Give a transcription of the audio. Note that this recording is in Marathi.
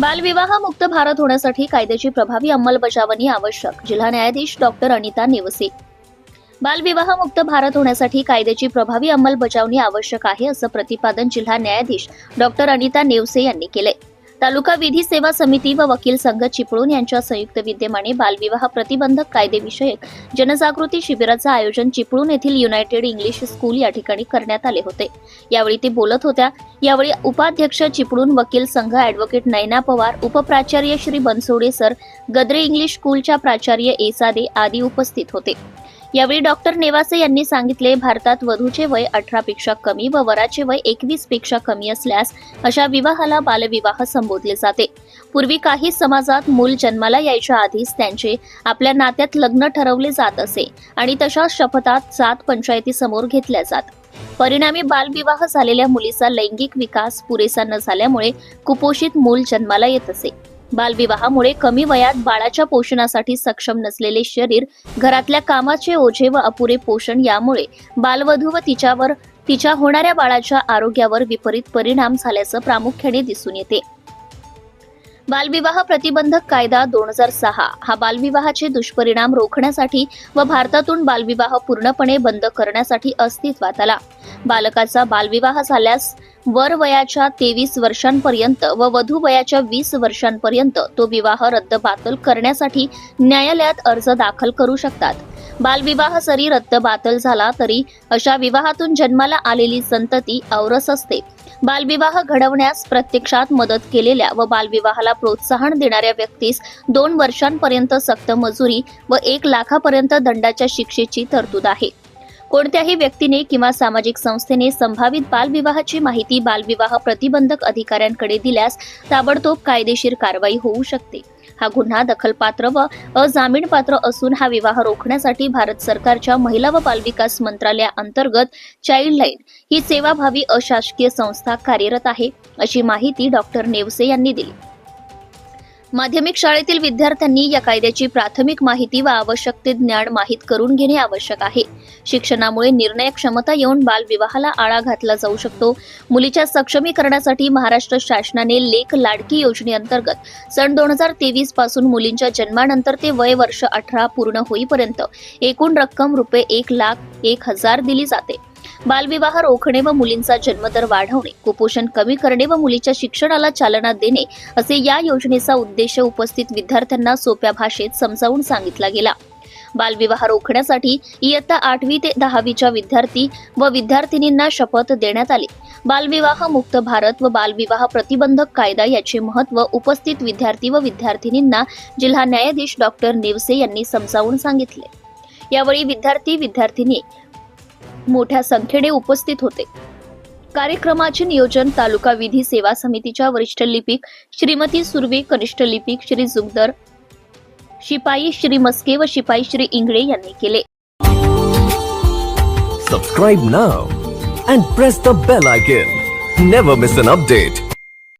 बालविवाह मुक्त भारत होण्यासाठी कायद्याची प्रभावी अंमलबजावणी आवश्यक जिल्हा न्यायाधीश डॉक्टर अनिता नेवसे. बालविवाह मुक्त भारत होण्यासाठी कायद्याची प्रभावी अंमलबजावणी आवश्यक आहे असं प्रतिपादन जिल्हा न्यायाधीश डॉक्टर अनिता नेवसे यांनी केले तालुका विधी सेवा समिती व वकील संघ चिपळूण यांच्या संयुक्त विद्यमाने बालविवाह प्रतिबंधक कायदेविषयक जनजागृती शिबिराचं आयोजन चिपळूण येथील युनायटेड इंग्लिश स्कूल या ठिकाणी करण्यात आले होते. यावेळी ते बोलत होत्या यावेळी उपाध्यक्ष चिपळूण वकील संघ ॲडव्होकेट नयना पवार उपप्राचार्य श्री बनसोडे सर गद्रे इंग्लिश स्कूलच्या प्राचार्य एसादे आदी उपस्थित होते. यावेळी डॉक्टर नेवासे यांनी सांगितले भारतात वधूचे वय अठरा पेक्षा कमी व वराचे वय एकवीसपेक्षा कमी असल्यास अशा विवाहाला बालविवाह संबोधले जाते. पूर्वी काही समाजात मूल जन्माला यायच्या आधीच त्यांचे आपल्या नात्यात लग्न ठरवले जात असे आणि तशा शपथात सात पंचायतीसमोर घेतल्या जात. परिणामी बालविवाह झालेल्या मुलीचा लैंगिक विकास पुरेसा न झाल्यामुळे कुपोषित मूल जन्माला येत असे. बालविवाहामुळे कमी वयात बाळाच्या पोषणासाठी सक्षम नसलेले शरीर घरातल्या कामाचे ओझे व अपुरे पोषण यामुळे बालवधू व तिच्यावर तिच्या होणाऱ्या बाळाच्या आरोग्यावर विपरीत परिणाम झाल्याचं प्रामुख्याने दिसून येते. बालविवाह प्रतिबंधक कायदा दोन हजार सहा हा बालविवाहाचे दुष्परिणाम रोखण्यासाठी व भारतातून बालविवाह पूर्णपणे बंद करण्यासाठी अस्तित्वात आला. बालकाचा बालविवाह झाल्यास वर वयाच्या तेवीस वर्षांपर्यंत व वधू वयाच्या वीस वर्षांपर्यंत तो विवाह रद्द बातल करण्यासाठी न्यायालयात अर्ज दाखल करू शकतात. बालविवाह जरी रद्द बातल झाला तरी अशा विवाहातून जन्माला आलेली संतती औरस असते. बालविवाह घडवण्यास प्रत्यक्षात मदत केलेल्या व बालविवाहाला प्रोत्साहन देणाऱ्या व्यक्तीस दोन वर्षांपर्यंत सक्त मजुरी व एक लाखापर्यंत दंडाच्या शिक्षेची तरतूद आहे. कोणत्याही व्यक्तीने किंवा सामाजिक संस्थेने संभावित बालविवाहाची माहिती बालविवाह प्रतिबंधक अधिकाऱ्यांकडे दिल्यास ताबडतोब कायदेशीर कारवाई होऊ शकते. हा गुन्हा दखलपात्र व अजामीनपात्र असून हा विवाह रोखण्यासाठी भारत सरकारच्या महिला व बालविकास मंत्रालयाअंतर्गत चाइल्डलाईन ही सेवाभावी अशासकीय संस्था कार्यरत आहे अशी माहिती डॉक्टर नेवसे यांनी दिली. माध्यमिक शाळेतील विद्यार्थ्यांनी या कायद्याची प्राथमिक माहिती व आवश्यक ते ज्ञान माहीत करून घेणे आवश्यक आहे. शिक्षणामुळे निर्णय क्षमता येऊन बालविवाहाला आळा घातला जाऊ शकतो. मुलीच्या सक्षमीकरणासाठी महाराष्ट्र शासनाने लेख लाडकी योजनेअंतर्गत सन दोन हजार तेवीसपासून मुलींच्या जन्मानंतर ते वय वर्ष अठरा पूर्ण होईपर्यंत एकूण रक्कम रुपये एक लाख एक हजार दिली जाते. बालविवाह रोखणे व मुलींचा जन्मदर वाढवणे कुपोषण कमी करणे व मुलीच्या शिक्षणाला चालना देणे असे या योजनेचा उद्देश उपस्थित विद्यार्थ्यांना सोप्या भाषेत समजावून सांगितला गेला. बालविवाह रोखण्यासाठी इयत्ता आठवी ते दहावीच्या विद्यार्थी व विद्यार्थिनींना शपथ देण्यात आली. बालविवाह मुक्त भारत व बालविवाह प्रतिबंधक कायदा याचे महत्त्व उपस्थित विद्यार्थी व विद्यार्थिनींना जिल्हा न्यायाधीश डॉक्टर नेवसे यांनी समजावून सांगितले. यावेळी विद्यार्थी विद्यार्थिनी मोठ्या संख्येने उपस्थित होते. कार्यक्रमाचे नियोजन तालुका विधी सेवा समितीच्या वरिष्ठ लिपिक श्रीमती सुर्वे कनिष्ठ लिपिक श्री जुगदर शिपाई श्री मस्के व शिपाई श्री इंगळे यांनी केले. Subscribe now and press the bell icon never miss an update